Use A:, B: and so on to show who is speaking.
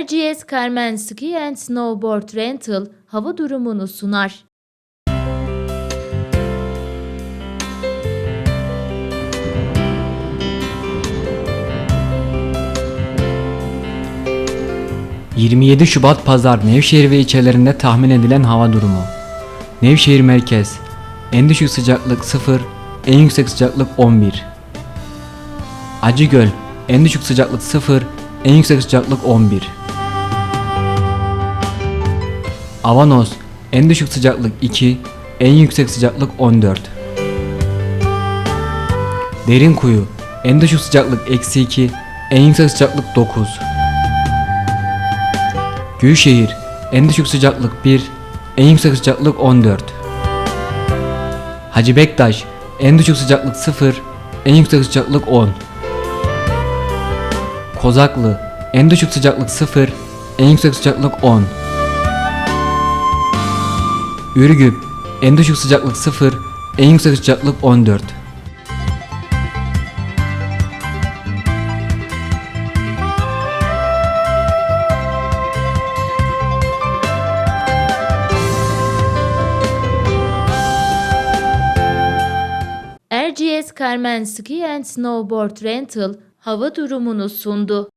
A: RGS Carmen Ski and Snowboard Rental hava durumunu sunar.
B: ...27 Şubat Pazar Nevşehir ve ilçelerinde tahmin edilen hava durumu. Nevşehir Merkez En düşük sıcaklık 0, en yüksek sıcaklık 11. Acıgöl En düşük sıcaklık 0, en yüksek sıcaklık 11. Avanos En düşük sıcaklık 2, en yüksek sıcaklık 14. Derinkuyu En düşük sıcaklık eksi 2, en yüksek sıcaklık 9. Gülşehir en düşük sıcaklık 1, en yüksek sıcaklık 14. Hacı Bektaş en düşük sıcaklık 0, en yüksek sıcaklık 10. Kozaklı en düşük sıcaklık 0, en yüksek sıcaklık 10. Ürgüp en düşük sıcaklık 0, en yüksek sıcaklık 14.
A: RGS Carmen Ski and Snowboard Rental hava durumunu sundu.